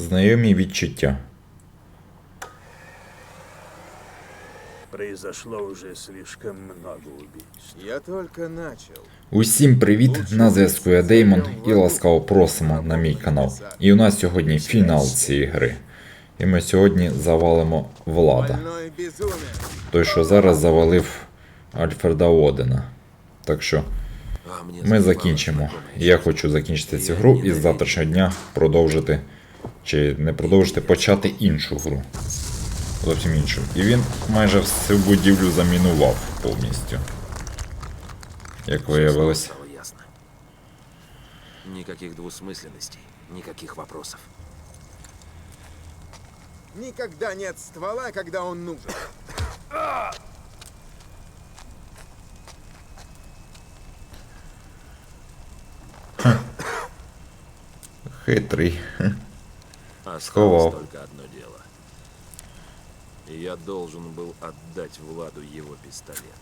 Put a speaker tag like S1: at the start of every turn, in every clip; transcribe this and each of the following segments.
S1: Знайомі відчуття.
S2: Произошло уже слишком много убийств.
S3: Я только начал.
S1: Усім привіт! На зв'язку я Деймон і ласкаво просимо на мій канал. І у нас сьогодні фінал цієї гри. І ми сьогодні завалимо влада. Той, що зараз завалив Альфреда Одена. Так що ми закінчимо. Я хочу закінчити цю гру і з завтрашнього дня продовжити. Чи не продовжити, почати іншу гру. Зовсім іншу. І він майже всю будівлю замінував повністю. Як виявилось.
S4: Никаких двусмысленностей, никаких вопросов.
S3: Никогда нет ствола, когда он нужен.
S1: Хитрий.
S4: Осталось
S1: Сховал.
S4: только одно дело. И Я должен был отдать Владу его пистолет.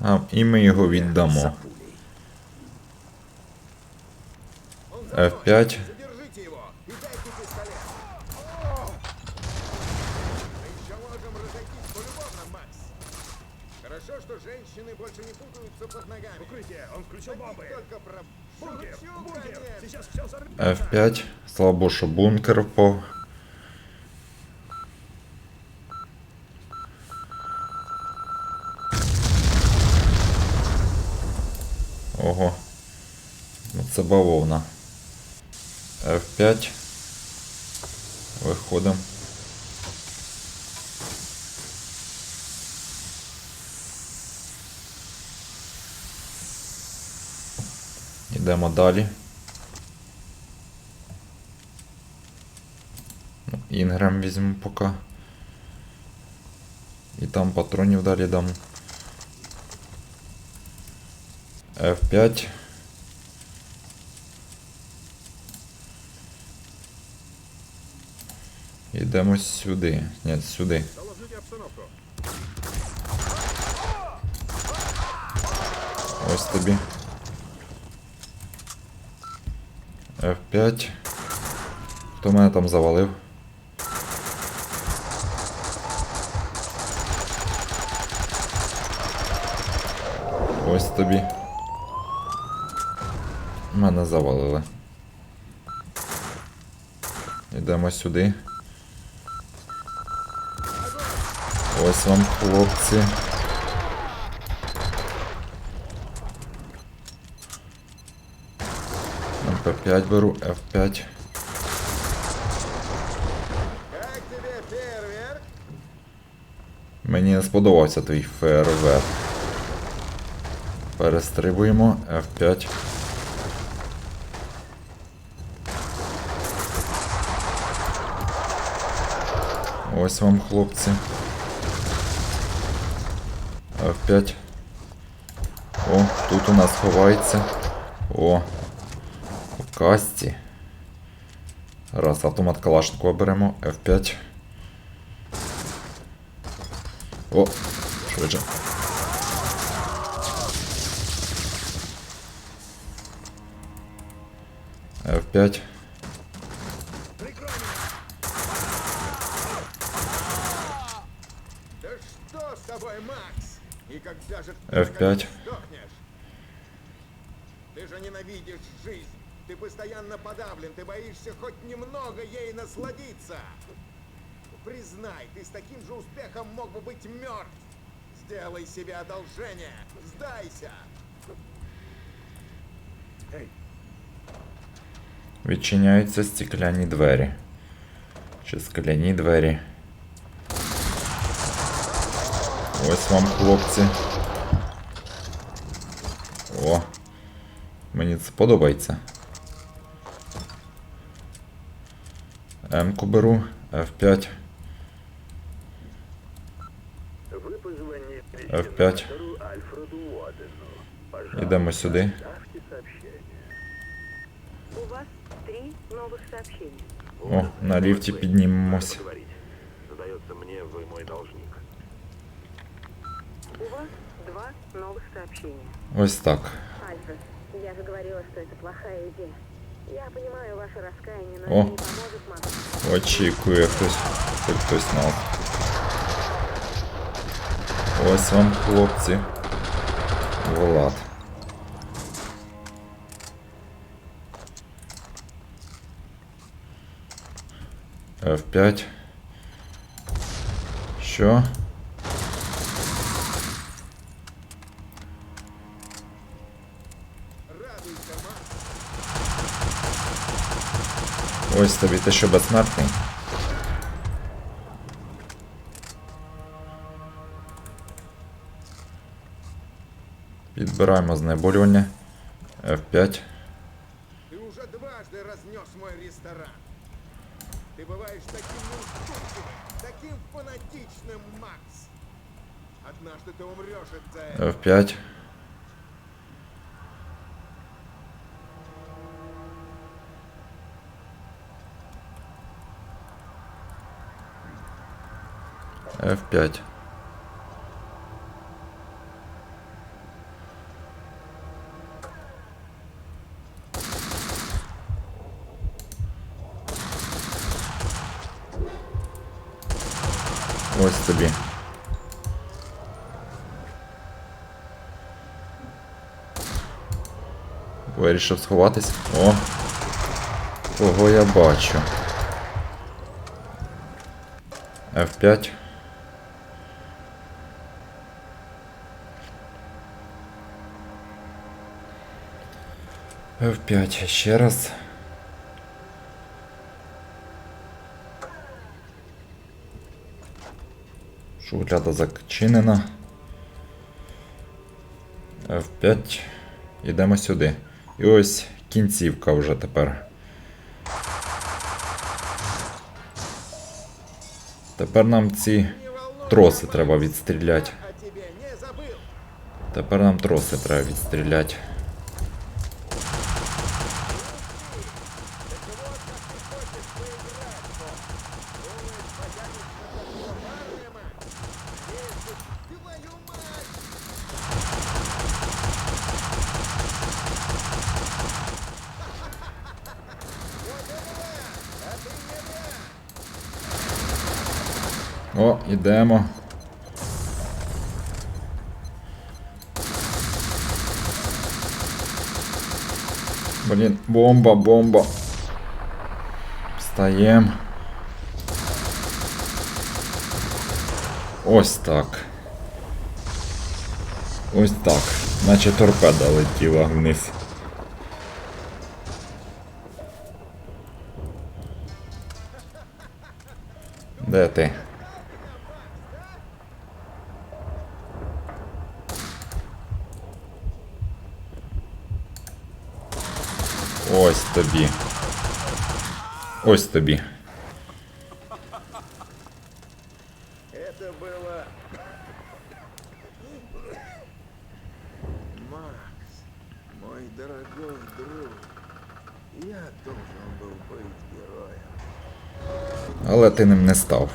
S1: А, і ми його
S4: За
S1: віддамо.
S4: пулей.
S3: Он
S1: F5.
S3: Задержите его и дайте пистолет. Мы еще можем разойтись полюбовно, Макс. Хорошо, что женщины больше не путаются под ногами.
S2: Укрытие, он включил бомбы.
S3: Только про...
S2: Бункер,
S3: Шучу,
S2: бункер,
S3: конечно.
S2: сейчас все взорвем.
S1: F5. Слабо, що бункер впав. Ого. Ну це бавовна. F5. Виходимо. Йдемо далі. Інграм візьму поки. І там патронів далі дам. F5. Йдемо сюди. Ні, сюди. Ось тобі. F5. Хто мене там завалив? Ось тобі. Мене завалили. Йдемо сюди. Ось вам, хлопці. МП5 беру, F5.
S3: Как тебе фейерверк?
S1: Мені не сподобався твій фейерверк. Перестрибуємо, F5. Ось вам, хлопці. F5. О, тут у нас ховається. О, у касті. Раз, автомат Калашникова беремо, F5. О, швидше. F5. F5.
S3: Ты же ненавидишь жизнь. Ты постоянно подавлен. Ты боишься хоть немного ей насладиться. Признай, ты с таким же успехом мог бы быть мертв. Сделай себе одолжение. Сдайся.
S2: Эй,
S1: Відчиняються стекляні двері. Чи скляні двері. Ось вам, хлопці. О. Мені це подобається. М-ку беру, F5.
S2: вы позвонили
S1: F5.
S2: сенатору Альфреду Уодену. Пожалуйста,
S1: Йдемо сюди.
S2: оставьте сообщение.
S5: У вас три новых сообщения.
S1: О, на ліфті піднімемось.
S2: Поговорить. Сдается мне, вы мой должник.
S5: У вас два новых сообщения.
S1: Ось так.
S5: Альфред, я же говорила, что это плохая идея. Я понимаю ваше раскаяние, но
S1: О.
S5: это не поможет
S1: Очікує хтось, хоч хтось нас. Ось вам, хлопці. Влад. F5. Що?
S3: Радуйся, Макс.
S1: Ось тобі ти що безсмертний. Підбираємо знеболювання. F5.
S3: Ты бываешь таким неуступчивым, таким фанатичным, Макс. Однажды ты умрешь из-за этого.
S1: F5. F5. Ось тобі. Вирішив сховатись. О! Кого я бачу? F5. F5 ще раз. Шухляда зачинена. F5. Йдемо сюди. І ось кінцівка вже тепер. Тепер нам ці троси треба відстріляти. Тепер нам троси треба відстріляти. О, ідемо. Блін, бомба, бомба. Встаєм. Ось так. Ось так. Наче торпеда летіла вниз. Де ти? Ось тобі. Ось тобі.
S3: Это было... Макс, мой дорогой друг, я должен был быть героем.
S1: Але ти ним не став.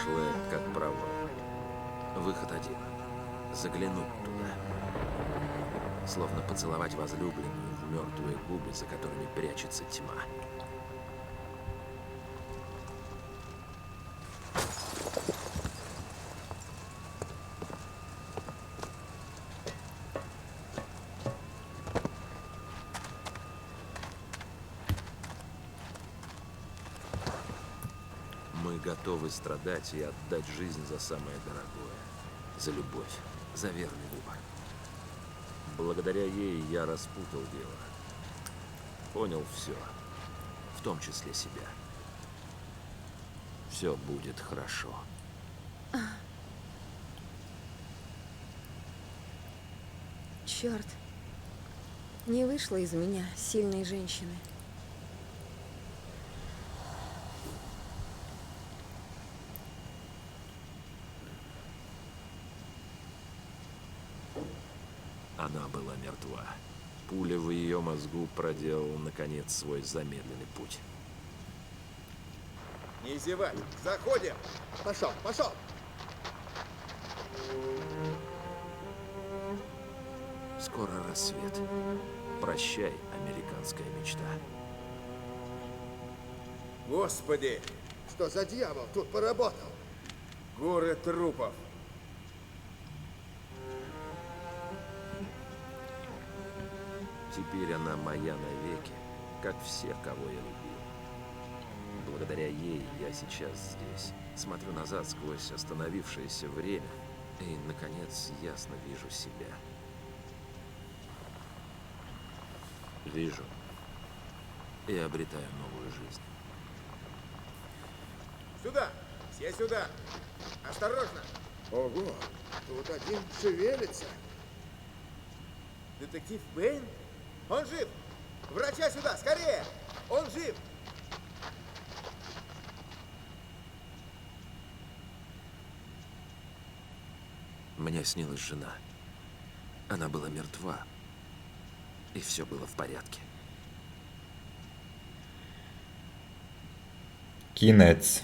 S4: Прошлое как провал. Выход один. Заглянуть туда. Словно поцеловать возлюбленную в мертвые губы, за которыми прячется тьма. Готовы страдать и отдать жизнь за самое дорогое. За любовь, за верный выбор. Благодаря ей я распутал дело. Понял все. В том числе себя. Все будет хорошо.
S6: Черт. Не вышло из меня сильной женщины.
S4: Она была мертва. Пуля в ее мозгу проделала, наконец, свой замедленный путь.
S3: Не зевай. Заходим. Пошел, пошел.
S4: Скоро рассвет. Прощай, американская мечта.
S3: Господи, что за дьявол тут поработал? Горы трупов.
S4: Теперь она моя навеки, как все, кого я любил. Благодаря ей я сейчас здесь. Смотрю назад сквозь остановившееся время и, наконец, ясно вижу себя. Вижу и обретаю новую жизнь.
S3: Сюда. Все сюда. Осторожно. Ого, тут один шевелится. Детектив Бэйн? Он жив! Врача сюда, скорее! Он жив!
S4: Мне снилась жена. Она была мертва, и все было в порядке.
S1: Кінець.